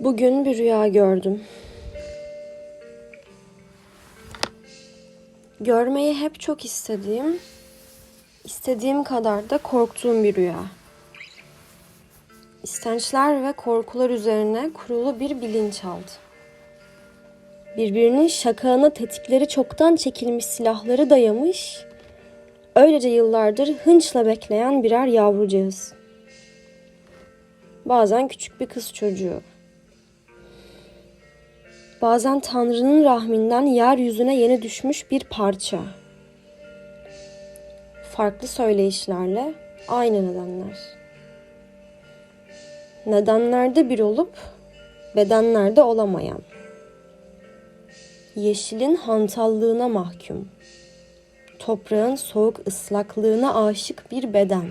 Bugün bir rüya gördüm. Görmeyi hep çok istediğim, istediğim kadar da korktuğum bir rüya. İstençler ve korkular üzerine kurulu bir bilinçaltı. Birbirinin şakağına tetikleri çoktan çekilmiş silahları dayamış, öylece yıllardır hınçla bekleyen birer yavrucağız. Bazen küçük bir kız çocuğu, Bazen Tanrı'nın rahminden yeryüzüne yeni düşmüş bir parça. Farklı söyleyişlerle aynı nedenler. Nedenlerde bir olup bedenlerde olamayan. Yeşilin hantallığına mahkum. Toprağın soğuk ıslaklığına aşık bir beden.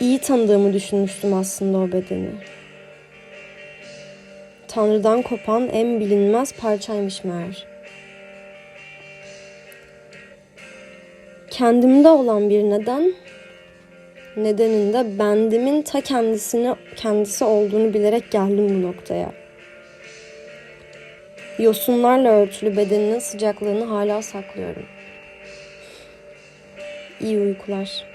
İyi tanıdığımı düşünmüştüm aslında o bedeni. Tanrı'dan kopan en bilinmez parçaymış meğer. Kendimde olan bir neden, nedenin de bendimin ta kendisini kendisi olduğunu bilerek geldim bu noktaya. Yosunlarla örtülü bedeninin sıcaklığını hala saklıyorum. İyi uykular.